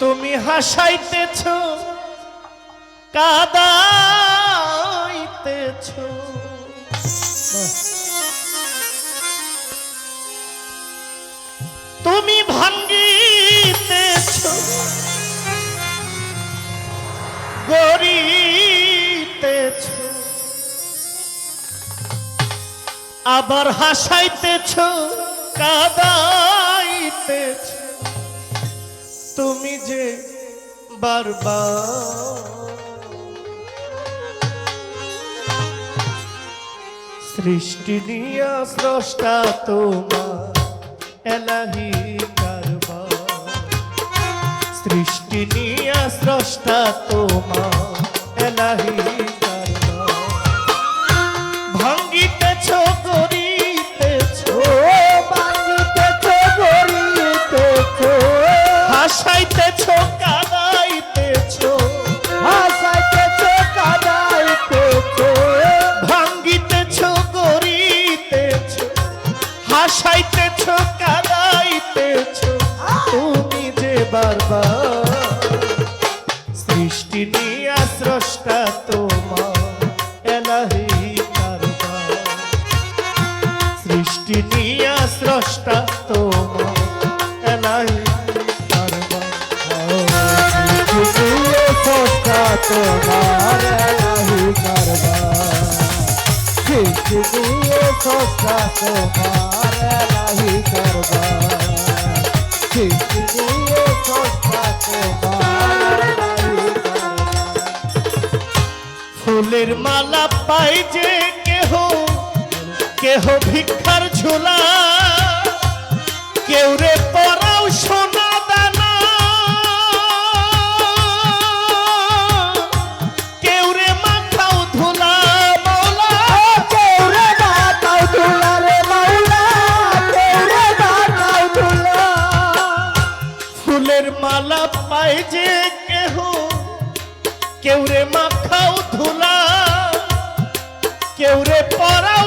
তুমি হাসাইতেছ কাদাইতেছ। তুমি ভাঙ্গিতেছ গড়িতেছ। আবার হাসাইতেছ কাদাইতেছ। তুমি যে বারবার সৃষ্টি নিয়া স্রষ্টা তোমার এলাহি কারবার। সৃষ্টি নিয়া স্রষ্টা তোমার এলাহি হাসাইতেছ কাদাইতেছ। ভাঙ্গিতেছ গড়িতেছ। হাসাইতেছ কাদাইতেছ। তুমি যে বারবার সৃষ্টি নিয়া স্রষ্টা তোমার এলাহি কারবার। সৃষ্টি নিয়া স্রষ্টা তোমার তোমার এলাহি কারবার দিয়ে সস্তা তোমার এলাহি কারবার দিয়ে সস্তা তোমার এলাহি ফুলের মালা পাই যে কেহ কেহ ভিক্ষার ঝোলা। কেউ রে পরাও কেউ রে মাখাও ধুলা কেউ রে পরাও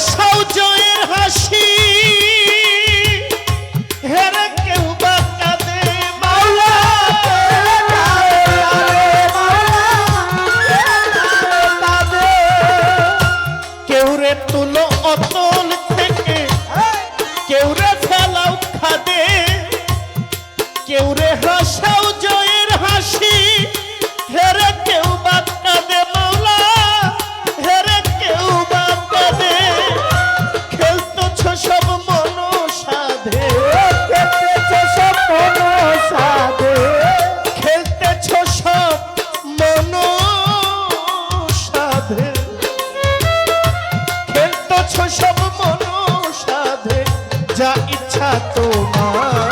saudio যা ইচ্ছা তোমার।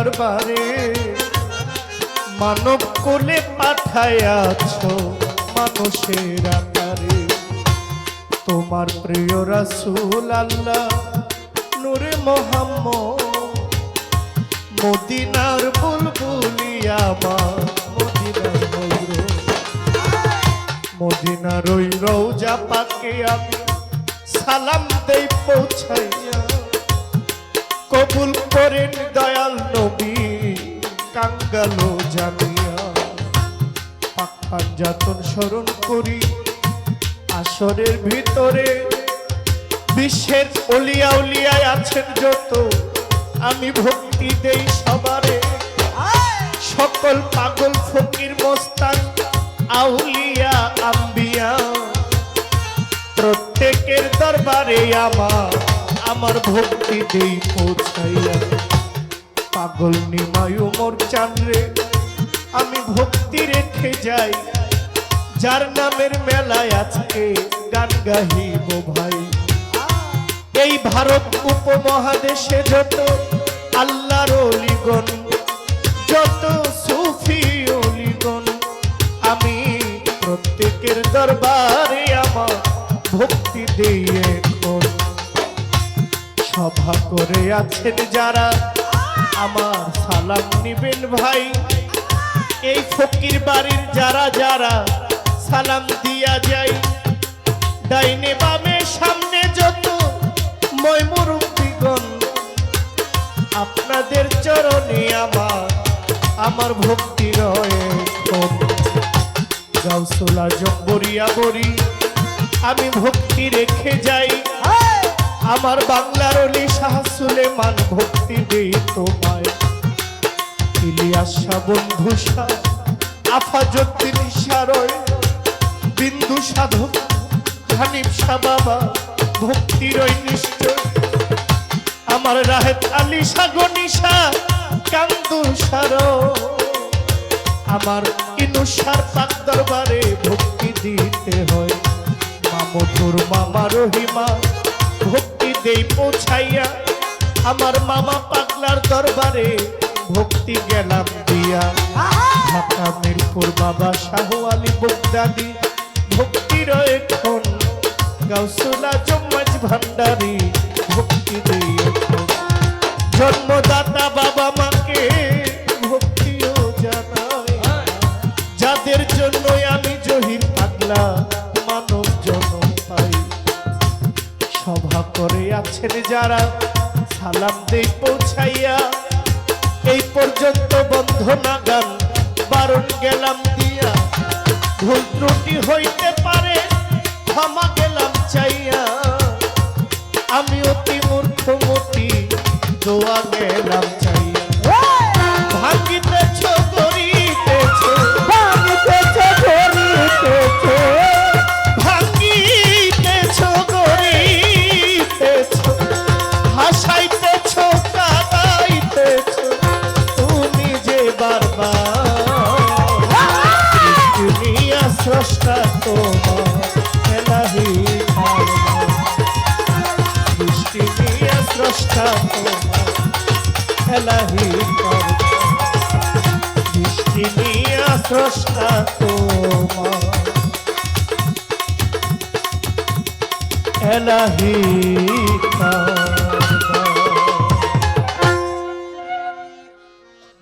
দরবারে মানব কোলে পাঠায়াছ মানুষের আকারে। তোমার প্রিয় রাসূল আল্লাহ, নূরে মোহাম্মদ, মদিনার বুলবুলিয়া মা মদিনার ময়ূর মদিনার ওই রৌজা পাকে আমি, সালাম দেই পৌঁছাইয়া। কবুল করেন দয়াল নবী, কাঙ্গালো পাখান যাতন স্মরণ করি। আসরের ভিতরে বিশ্বের অলিয়া উলিয়ায় আছেন যত, আমি ভক্তি দেই সবারে। সকল পাগল ফকির মোস্তান, আউলিয়া, আম্বিয়া, প্রত্যেকের দরবারে আমার আমার ভক্তি দেই পৌঁছাইয়া। পাগল নিমায়ু মোর চান্দ্রে আমি ভক্তি রেখে যাই। যার নামের মেলায় আজকে গান গাহিব ভাই। এই ভারত উপমহাদেশে যত আল্লাহর অলিগণ, যত সুফি অলিগণ, আমি প্রত্যেকের দরবারে আমার ভক্তি সভা করে আছেন যারা, আমার সালাম নিবেন ভাই। এই ফকির বাড়ির যারা যারা, সালাম দিয়া যায় ডাইনে বামে সামনে যত ময়মুরুব্বিগণ আপনাদের চরণে আমার আমার ভক্তি রয়েখন গাউসুলা জম্বরিয়া বরি আমি ভক্তি রেখে যাই। আমার বাংলার অলি শাহ সুলেমান ভক্তি দেই তোমায়। ইলিয়াস শাহ, বন্ধু শাহ আফা আফাজুদ্দিন সারয় বিন্দু সাধক, হানিফ শাহ বাবা ভক্তির নিশ্চয়। আমার রাহেত আলী সাগনিশা কান্দু সার আমার ইনুসার পাক দরবারে ভক্তি দিতে হয়। মামধুর মামা রহিমা, ভক্তি দেই পৌঁছাইয়া আমার মামা পাগলার দরবারে ভক্তি গেলাম দিয়া। ঢাকা মিরপুর বাবা শাহ আলী বগদাদি ভক্তির এখন গাউসুলা জম্মাজ ভান্ডারি ভক্তি দেই এখন। আছেন যারা সালাম দেই পৌঁছাইয়া, এই পর্যন্ত বন্ধ নাগান বারণ গেলাম দিয়া। ভুল ত্রুটি হইতে পারে, ক্ষমা গেলাম চাইয়া। আমি অতি মূর্খমতি দোয়া গেলাম স্রষ্টা এলাহি সৃষ্টি নিয়ে স্রষ্টা তোমার এলাহি